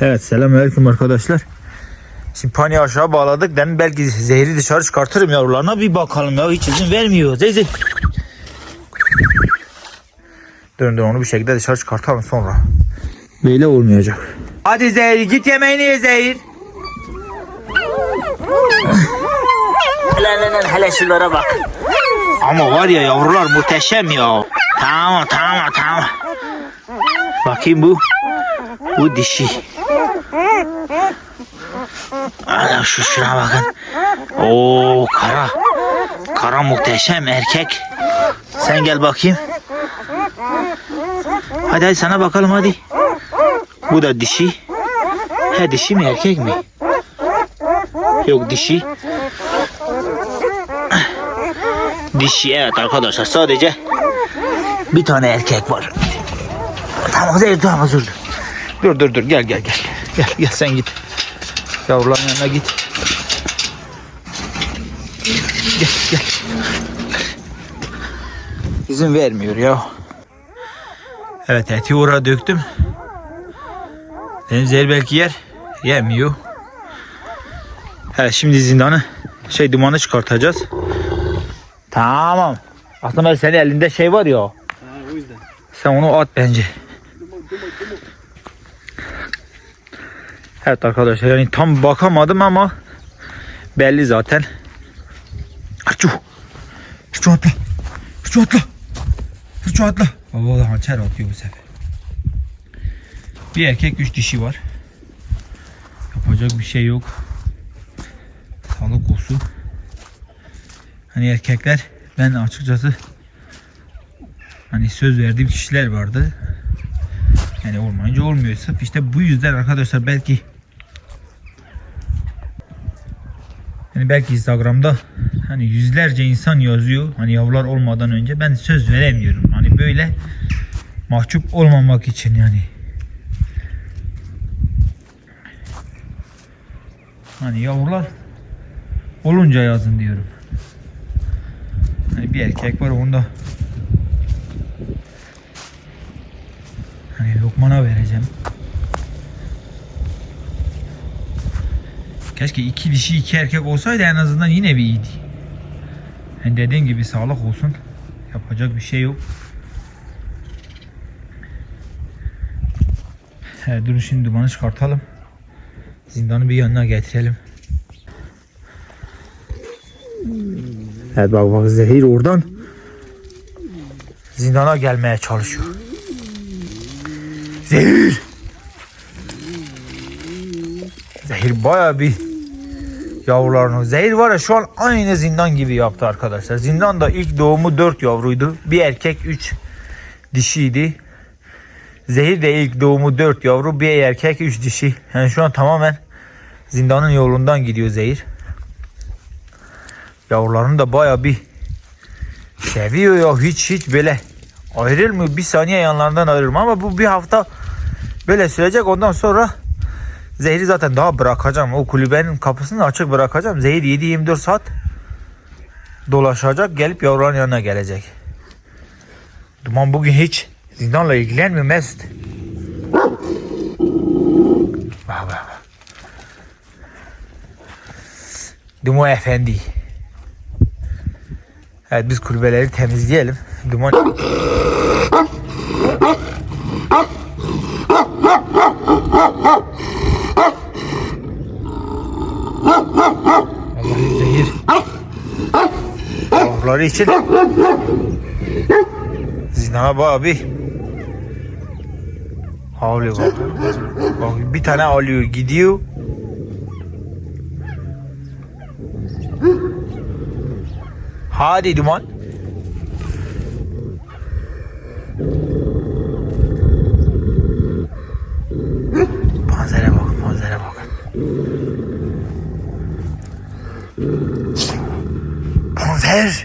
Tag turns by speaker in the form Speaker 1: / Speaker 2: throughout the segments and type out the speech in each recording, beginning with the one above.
Speaker 1: Evet selamünaleyküm arkadaşlar. Şimdi pani aşağı bağladık. Ben belki zehri dışarı çıkartırım yavrularına. Bir bakalım ya hiç izin vermiyor. Zeyzi. Dön dön onu bir şekilde dışarı çıkartalım sonra. Böyle olmayacak. Hadi Zehir git yemeğini ye Zehir. hele hele hele şunlara bak. Ama var ya yavrular muhteşem ya. Tamam tamam tamam. Bakayım bu. Bu dişi. Adam şu şuna bakın. Oo kara. Kara muhteşem erkek. Sen gel bakayım. Hadi hadi sana bakalım hadi. Bu da dişi. He dişi mi erkek mi? Yok dişi. Dişi evet arkadaşlar sadece bir tane erkek var. Tamam Zeynep tamam dur. Dur dur dur gel gel gel. Gel gel sen git. Yavruların yanına git. Gel gel. İzin vermiyor ya. Evet eti oraya döktüm. Denizler belki yer. Yemiyor. Evet şimdi zindanı şey dumanı çıkartacağız. Tamam. Aslında senin elinde şey var ya.
Speaker 2: Ha, o yüzden.
Speaker 1: Sen onu at bence. Evet arkadaşlar yani tam bakamadım ama belli zaten. Açu. Açu atla. Açu atla. Açu atla. Baba da hançer atıyor bu sefer. Bir erkek üç dişi var. Yapacak bir şey yok. Sağlık olsun. Hani erkekler ben açıkçası hani söz verdiğim kişiler vardı. Yani olmayınca olmuyor. Sırf işte bu yüzden arkadaşlar belki hani belki Instagram'da hani yüzlerce insan yazıyor hani yavrular olmadan önce ben söz veremiyorum. Hani böyle mahcup olmamak için yani. Hani yavrular olunca yazın diyorum. Hani bir erkek var onda Hani Lokman'a vereceğim. Keşke iki dişi iki erkek olsaydı en azından yine bir iyiydi. Yani dediğim gibi sağlık olsun. Yapacak bir şey yok. Evet, durun şimdi dumanı çıkartalım. Zindanı bir yanına getirelim. Evet bak bak zehir oradan zindana gelmeye çalışıyor. Zehir. Zehir baya bir yavrularını. Zehir var ya şu an aynı zindan gibi yaptı arkadaşlar. Zindan da ilk doğumu 4 yavruydu. Bir erkek 3 dişiydi. Zehir de ilk doğumu 4 yavru. Bir erkek 3 dişi. Yani şu an tamamen zindanın yolundan gidiyor Zehir. Yavrularını da baya bir seviyor ya hiç hiç böyle ayrılmıyor. Bir saniye yanlarından ayrılmıyor ama bu bir hafta böyle sürecek. Ondan sonra zehri zaten daha bırakacağım. O kulübenin kapısını açık bırakacağım. Zehir 7-24 saat dolaşacak. Gelip yavruların yanına gelecek. Duman bugün hiç zindanla ilgilenmiyor Mesut. Bak bak bak. Duman efendi. Evet biz kulübeleri temizleyelim. Duman Allah'ın zehir. Yavruları için Zindana bak abi. Havlıyor bak. bak. Bir tane alıyor gidiyor. Hadi duman. Manzara bakın, manzara bakın. Panzer.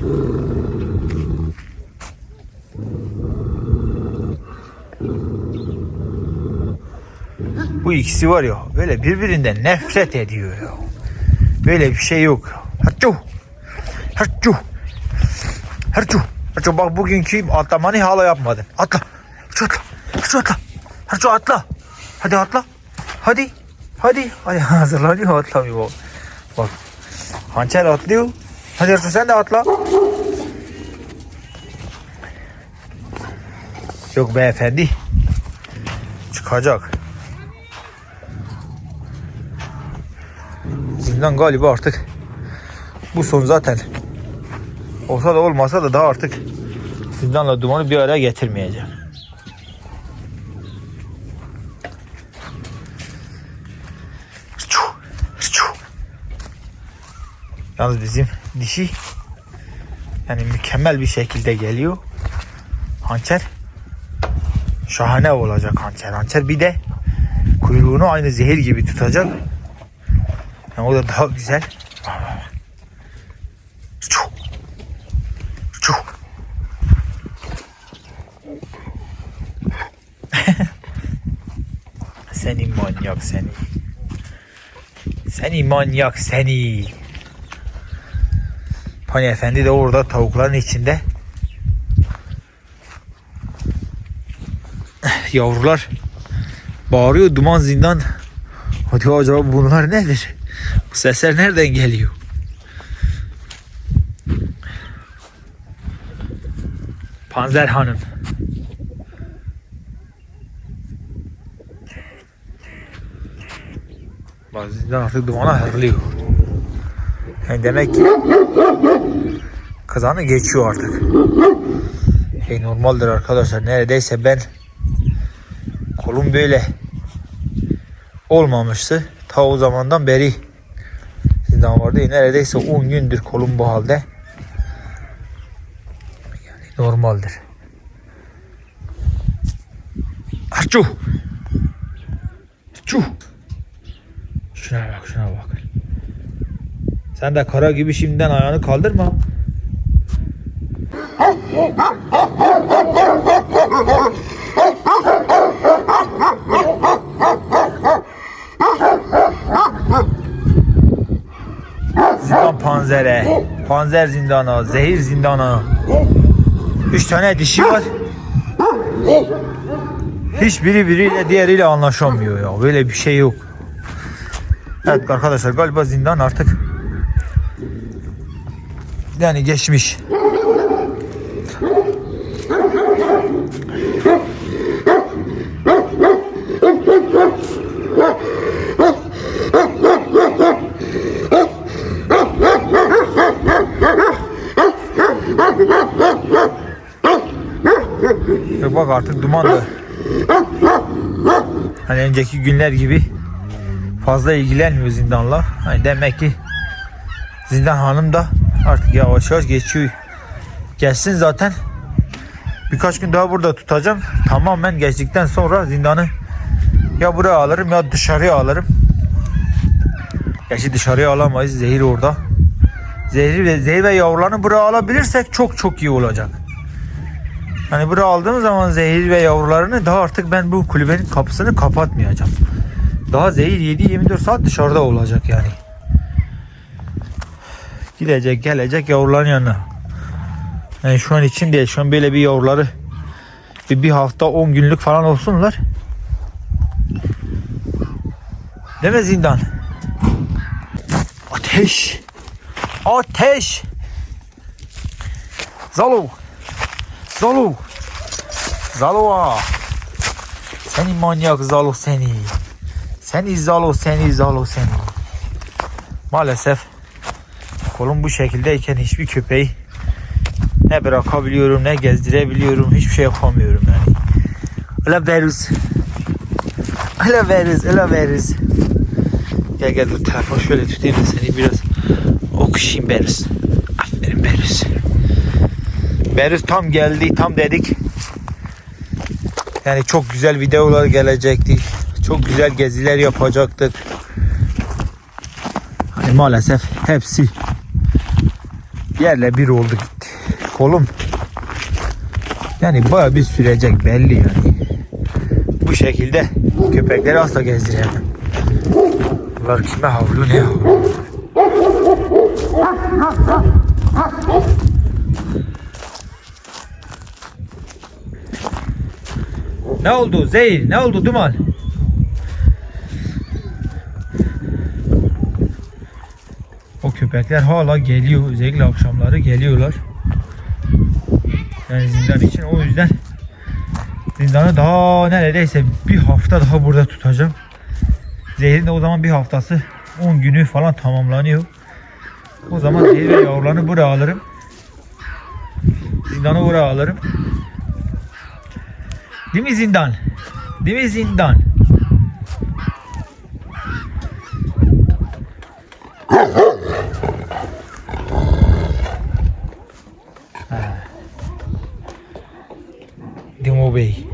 Speaker 1: Bu ikisi var ya böyle birbirinden nefret ediyor ya. Böyle bir şey yok. Haçu. Haçu. Haçu. Haçu bak bugünkü atlamanı hala yapmadın. Atla. Haçu atla. Haçu atla. Haçu atla. Hadi atla. Hadi. Hadi. Hadi hazırlanıyor atlamıyor. Bak. Hançer atlıyor. Hadi Ertuğrul sen de atla. Yok beyefendi. Çıkacak. Zindan galiba artık bu son zaten. Olsa da olmasa da daha artık zindanla dumanı bir araya getirmeyeceğim. Yalnız bizim dişi yani mükemmel bir şekilde geliyor. Hançer şahane olacak hançer. Hançer bir de kuyruğunu aynı zehir gibi tutacak. Yani o da daha güzel. Çu. Çu. seni manyak seni. Seni manyak seni. Pani Efendi de orada tavukların içinde. Yavrular bağırıyor duman zindan. Hadi acaba bunlar nedir? Bu sesler nereden geliyor? Panzer Hanım. Zindan artık dumana hırlıyor. Yani demek ki kazanı geçiyor artık. Hey normaldir arkadaşlar. Neredeyse ben kolum böyle olmamıştı. Ta o zamandan beri zindan vardı. Neredeyse 10 gündür kolum bu halde. Yani normaldir. Arçu! Arçu! Şuna bak şuna bak. Sen de kara gibi şimdiden ayağını kaldırma. Zindan panzere, panzer zindana, zehir zindana. Üç tane dişi var. Hiçbiri biriyle diğeriyle anlaşamıyor ya. Böyle bir şey yok. Evet arkadaşlar galiba zindan artık yani geçmiş. Bak artık duman da hani önceki günler gibi fazla ilgilenmiyor zindanlar. Hani demek ki zindan hanım da artık yavaş yavaş geçiyor. Geçsin zaten. Birkaç gün daha burada tutacağım. Tamamen geçtikten sonra zindanı ya buraya alırım ya dışarıya alırım. Gerçi dışarıya alamayız. Zehir orada. Zehri ve zehir ve yavrularını buraya alabilirsek çok çok iyi olacak. Hani buraya aldığım zaman zehir ve yavrularını daha artık ben bu kulübenin kapısını kapatmayacağım. Daha zehir 7-24 saat dışarıda olacak yani. Gidecek gelecek yavruların yanına. Yani şu an için değil. Şu an böyle bir yavruları bir, bir hafta 10 günlük falan olsunlar. Değil mi zindan? Ateş. Ateş. Zalo. Zalo. Zalo. Seni manyak Zalo seni. Seni Zalo seni Zalo seni. Maalesef kolum bu şekildeyken hiçbir köpeği ne bırakabiliyorum ne gezdirebiliyorum hiçbir şey yapamıyorum yani. Öyle veririz. Öyle veririz, öyle veririz. Gel gel dur telefon şöyle tutayım da seni biraz okşayayım Berus. Aferin Berus. Berus tam geldi, tam dedik. Yani çok güzel videolar gelecekti. Çok güzel geziler yapacaktık. Hani maalesef hepsi yerle bir oldu gitti. Kolum yani baya bir sürecek belli yani. Bu şekilde köpekleri asla gezdiremem. Bunlar kime havlıyor ne? Ne oldu Zeyl? Ne oldu Duman? O köpekler hala geliyor. Özellikle akşamları geliyorlar. Yani zindan için. O yüzden zindanı daha neredeyse bir hafta daha burada tutacağım. Zehrin de o zaman bir haftası 10 günü falan tamamlanıyor. O zaman zehir ve yavrularını buraya alırım. Zindanı buraya alırım. Değil mi zindan? Değil mi zindan? Ha. Dumu Bey.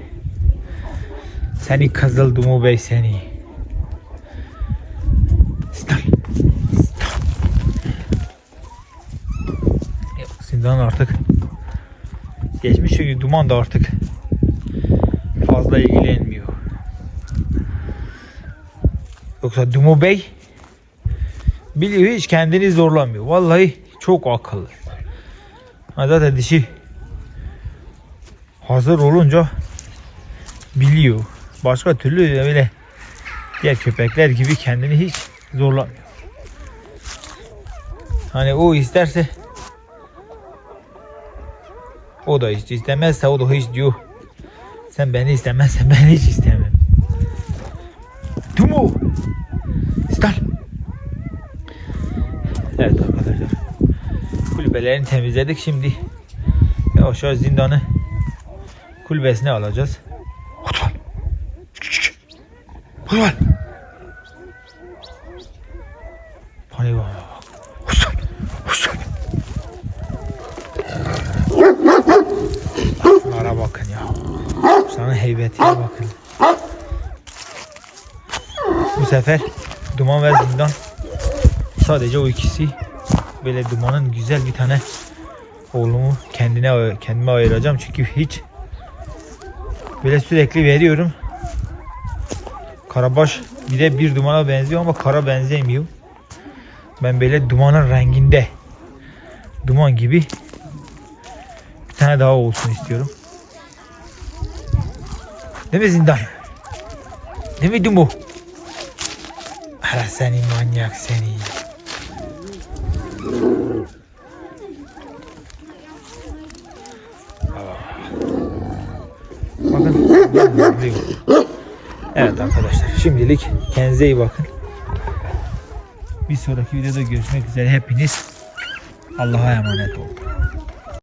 Speaker 1: Seni kızıl Dumu Bey seni. Stop. Stop. Yok, Zindan artık geçmiş çünkü duman da artık fazla ilgilenmiyor. Yoksa Dumu Bey biliyor hiç kendini zorlamıyor. Vallahi çok akıllı. Ha zaten dişi hazır olunca biliyor. Başka türlü öyle diğer köpekler gibi kendini hiç zorlamıyor. Hani o isterse o da hiç istemezse o da hiç diyor. Sen beni istemezsen ben hiç istemem. Tumu. Stal. Evet arkadaşlar. Kulübelerini temizledik. Şimdi yavaş yavaş zindanı kulübesine alacağız. Hani bak. Otur. Otur. Şunlara bakın ya. Sana heybetine bakın. Bu sefer duman ve zindan sadece o ikisi böyle dumanın güzel bir tane oğlumu kendine kendime ayıracağım çünkü hiç böyle sürekli veriyorum. Karabaş bir de bir dumana benziyor ama kara benzemiyor. Ben böyle dumanın renginde duman gibi bir tane daha olsun istiyorum. Değil mi zindan? Değil mi Dumu? Hala seni manyak seni. Bakın. Evet arkadaşlar şimdilik kendinize iyi bakın. Bir sonraki videoda görüşmek üzere hepiniz Allah'a emanet olun.